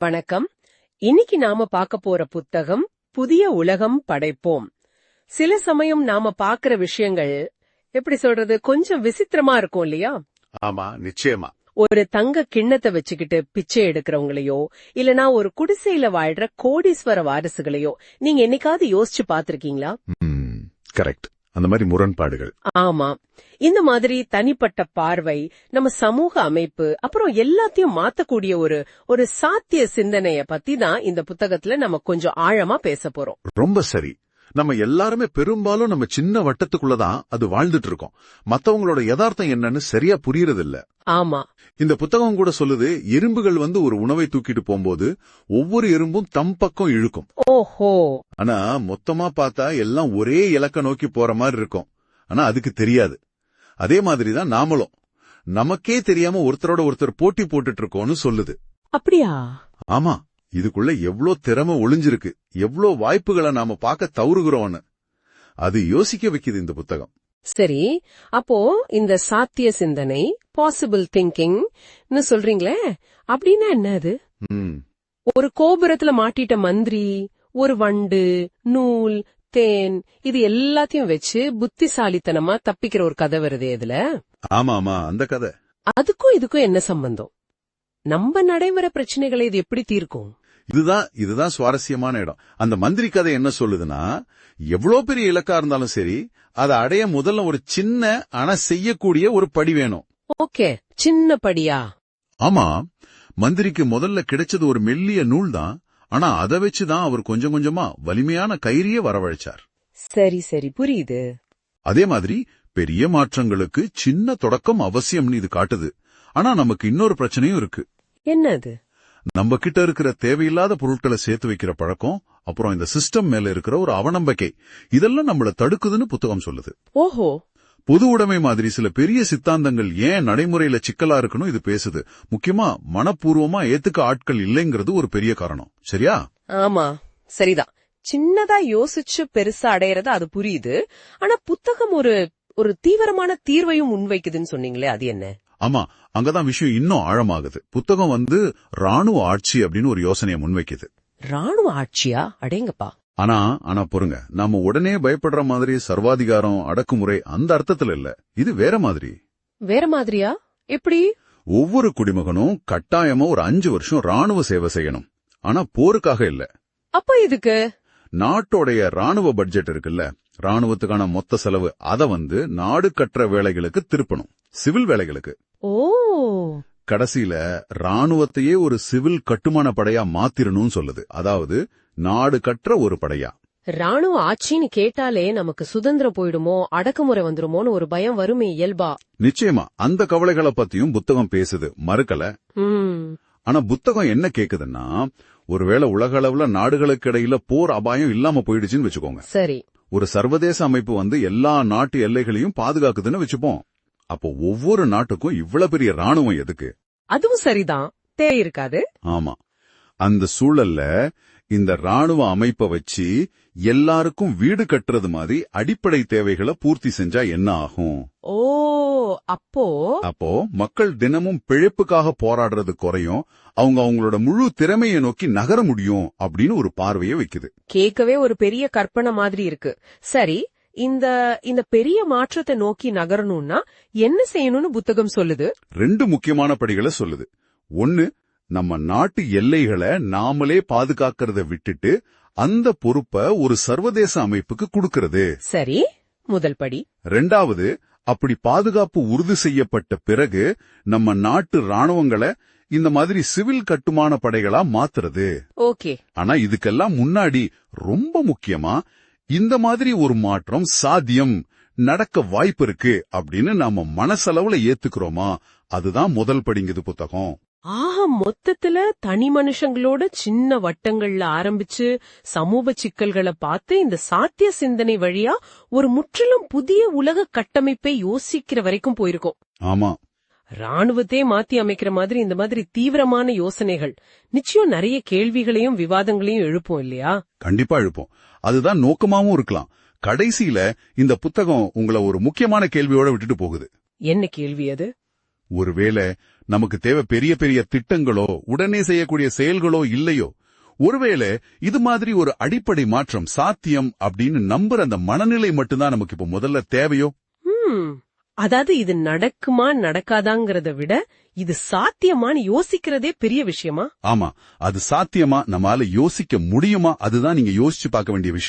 வணக்கம். இன்னைக்கு நாம பார்க்க போற புத்தகம் புதிய உலகம் படைப்போம். சில சமயம் நாம பார்க்கிற விஷயங்கள் எப்படி சொல்றது கொஞ்சம் விசித்திரமா இருக்கும் இல்லையா? ஆமா நிச்சயமா. ஒரு தங்க கிண்ணத்தை வச்சுக்கிட்டு பிச்சை எடுக்கிறவங்களையோ இல்லனா ஒரு குடிசையில வாழ்ற கோடீஸ்வர வாரிசுகளையோ நீங்க என்னைக்காவது யோசிச்சு பாத்திருக்கீங்களா கரெக்ட். அந்த மாதிரி முரண்பாடுகள். ஆமா. இந்த மாதிரி தனிப்பட்ட பார்வை நம்ம சமூக அமைப்பு அப்புறம் எல்லாத்தையும் மாத்தக்கூடிய ஒரு ஒரு சாத்திய சிந்தனைய பத்தி தான் இந்த புத்தகத்துல நம்ம கொஞ்சம் ஆழமா பேச போறோம். ரொம்ப சரி. நம்ம எல்லாருமே பெரும்பாலும் நம்ம சின்ன வட்டத்துக்குள்ளதான் அது வாழ்ந்துட்டு இருக்கோம். மத்தவங்களோட யதார்த்தம் என்னன்னு சரியா புரியறது இல்ல ஆமா. இந்த புத்தகம் கூட சொல்லுது எறும்புகள் வந்து ஒரு உணவை தூக்கிட்டு போகும்போது ஒவ்வொரு எறும்பும் தம் பக்கம் இழுக்கும். ஓஹோ. ஆனா மொத்தமா பார்த்தா எல்லாம் ஒரே இலக்க நோக்கி போற மாதிரி இருக்கும். ஆனா அதுக்கு தெரியாது. அதே மாதிரிதான் நாமளும். நமக்கே தெரியாம ஒருத்தரோட ஒருத்தர் போட்டி போட்டுட்டு இருக்கோம்னு சொல்லுது. அப்படியா? ஆமா. இதுக்குள்ள எவ்ளோ திறமை ஒளிஞ்சிருக்கு. எவ்ளோ வாய்ப்புகளை நாம பார்க்க தவறுகிறோம்னு. அது யோசிக்க வைக்குது இந்த புத்தகம். சரி. அப்போ இந்த சாத்திய சிந்தனை பாசிபிள் திங்கிங்னு சொல்றீங்களே? அப்படின்னா என்ன அது? ஒரு கோபுரத்துல மாட்டிட்ட மந்திரி ஒரு வண்டு நூல் தேன் இது எல்லாத்தையும் வச்சு புத்திசாலித்தனமா தப்பிக்கிற ஒரு கதை வருதே இதுல. ஆமா ஆமா அந்த கதை. அதுக்கும் இதுக்கும் என்ன சம்பந்தம்? நம்ம நடைமுறை பிரச்சனைகளை இது எப்படி தீர்க்கும்? இதுதான் இதுதான் சுவாரஸ்யமான இடம். அந்த மந்திரி கதை என்ன சொல்லுதுன்னா எவ்வளோ பெரிய இலக்கா இருந்தாலும் சரி அதை அடைய முதல்ல ஒரு சின்ன ஆனா செய்யக்கூடிய ஒரு படி வேணும். ஓகே சின்ன படியா ஆமா மந்திரிக்கு முதல்ல கிடைச்சது ஒரு மெல்லிய நூல் தான் ஆனா அதை வச்சுதான் அவர் கொஞ்சம் கொஞ்சமா வலிமையான கயிறிய வரவழைச்சார். சரி சரி புரியுது. அதே மாதிரி பெரிய மாற்றங்களுக்கு சின்ன தொடக்கம் அவசியம்னு இது காட்டுது. ஆனா நமக்கு இன்னொரு பிரச்சனையும் இருக்கு. என்னது? நம்ம கிட்ட இருக்கிற தேவையில்லாத பொருட்களை சேர்த்து வைக்கிற பழக்கம் அப்புறம் இந்த சிஸ்டம் மேல இருக்கிற ஒரு அவநம்பிக்கை இதெல்லாம் நம்மள தடுக்குதுன்னு புத்தகம் சொல்லுது. ஓஹோ பொது உடைமை மாதிரி சில பெரிய சித்தாந்தங்கள் ஏன் நடைமுறையில சிக்கலா இருக்குன்னு இது பேசுது. முக்கியமா மனப்பூர்வமா ஏத்துக்க ஆட்கள் இல்லைங்கிறது ஒரு பெரிய காரணம். சரியா? ஆமா. சரிதான். சின்னதா யோசிச்சு பெருசா அடையறது அது புரியுது. ஆனா புத்தகம் ஒரு ஒரு தீவிரமான தீர்வையும் முன்வைக்குதுன்னு சொன்னீங்களே அது என்ன? ஆமா. அங்கதான் விஷயம் இன்னும் ஆழமாகுது. புத்தகம் வந்து ராணுவ ஆட்சி அப்படின்னு ஒரு யோசனையை முன்வைக்குது. ராணுவ ஆட்சியா? அடேங்கப்பா. ஆனா ஆனா பொறுங்க. நாம உடனே பயப்படுற மாதிரி சர்வாதிகாரம் அடக்குமுறை அந்த அர்த்தத்துல இல்ல. இது வேற மாதிரி. வேற மாதிரியா? எப்படி? ஒவ்வொரு குடிமகனும் கட்டாயமா ஒரு அஞ்சு வருஷம் ராணுவ சேவை செய்யணும். ஆனா போருக்காக இல்ல. அப்ப இதுக்கு நாட்டோடைய ராணுவ பட்ஜெட் இருக்குல்ல. ராணுவத்துக்கான மொத்த செலவு அத வந்து நாடு கற்ற வேலைகளுக்கு திருப்பணும். சிவில் வேலைகளுக்கு. ஓ கடைசியில ராணுவத்தையே ஒரு சிவில் கட்டுமான படையா மாத்திரணும்னு சொல்லுது. அதாவது நாடு கற்ற ஒரு படையா. ராணுவ ஆட்சின்னு கேட்டாலே நமக்கு சுதந்திரம் போயிடுமோ அடக்குமுறை வந்துருமோன்னு ஒரு பயம் வருமே இயல்பா? நிச்சயமா அந்த கவலைகளை பத்தியும் புத்தகம் பேசுது. மறுக்கல. ஆனா புத்தகம் என்ன கேக்குதுன்னா ஒருவேளை உலக அளவுல நாடுகளுக்கு இடையில போர் அபாயம் இல்லாம போயிடுச்சுன்னு வச்சுக்கோங்க. சரி. ஒரு சர்வதேச அமைப்பு வந்து எல்லா நாட்டு எல்லைகளையும் பாதுகாக்குதுன்னு வச்சுப்போம். அப்போ ஒவ்வொரு நாட்டுக்கும் இவ்வளவு பெரிய ராணுவம் எதுக்கு? அதுவும் சரிதான். தேவை இருக்காது. ஆமா. அந்த சூழல்ல இந்த ராணுவ அமைப்பை வச்சு எல்லாருக்கும் வீடு கட்டுறது மாதிரி அடிப்படை தேவைகளை பூர்த்தி செஞ்சா என்ன ஆகும்? ஓ அப்போ? அப்போ மக்கள் தினமும் பிழைப்புக்காக போராடுறது குறையும். அவங்க அவங்களோட முழு திறமையை நோக்கி நகர முடியும் அப்படின்னு ஒரு பார்வையை வைக்குது. கேட்கவே ஒரு பெரிய கற்பனை மாதிரி இருக்கு. சரி இந்த இந்த பெரிய மாற்றத்தை நோக்கி நகரணும்னா என்ன செய்யணும்னு புத்தகம் சொல்லுது? ரெண்டு முக்கியமான படிகளை சொல்லுது. ஒன்னு நம்ம நாட்டு எல்லைகளை நாமளே பாதுகாக்கிறத விட்டுட்டு அந்த பொறுப்பை ஒரு சர்வதேச அமைப்புக்கு கொடுக்கறது. சரி முதல் படி. ரெண்டாவது அப்படி பாதுகாப்பு உறுதி செய்யப்பட்ட பிறகு நம்ம நாட்டு ராணுவங்களை இந்த மாதிரி சிவில் கட்டுமான படைகளா மாத்துறது. ஓகே. ஆனா இதுக்கெல்லாம் முன்னாடி ரொம்ப முக்கியமா இந்த மாதிரி ஒரு மாற்றம் சாத்தியம் நடக்க வாய்ப்பு இருக்கு அப்படின்னு நாம மனசளவுல ஏத்துக்கிறோமா? அதுதான் முதல் படிங்குது புத்தகம். ஆக மொத்தத்துல தனி மனுஷங்களோட சின்ன வட்டங்கள்ல ஆரம்பிச்சு சமூக சிக்கல்களை பார்த்து இந்த சாத்திய சிந்தனை வழியா ஒரு முற்றிலும் புதிய உலக கட்டமைப்பை யோசிக்கிற வரைக்கும் போயிருக்கோம். ஆமா. ராணுவத்தையே மாத்தி அமைக்கிற மாதிரி இந்த மாதிரி தீவிரமான யோசனைகள். நிச்சயம் நிறைய கேள்விகளையும் விவாதங்களையும் எழுப்பும் இல்லையா? கண்டிப்பா எழுப்போம். அதுதான் நோக்கமாவும் இருக்கலாம். கடைசியில இந்த புத்தகம் உங்களை ஒரு முக்கியமான கேள்வியோட விட்டுட்டு போகுது. என்ன கேள்வி அது? ஒருவேளை நமக்கு தேவை பெரிய பெரிய திட்டங்களோ உடனே செய்யக்கூடிய செயல்களோ இல்லையோ? ஒருவேளை இது மாதிரி ஒரு அடிப்படை மாற்றம் சாத்தியம் அப்படின்னு நம்புற அந்த மனநிலை மட்டும்தான் நமக்கு இப்ப முதல்ல தேவையோ? அதாவது இது நடக்குமா நடக்காதாங்கிறத விட இது சாத்தியமான்னு யோசிக்கிறதே பெரிய விஷயமா? ஆமா. அது சாத்தியமா நம்மால யோசிக்க முடியுமா? அதுதான் நீங்க யோசிச்சு பார்க்க வேண்டிய விஷயம்.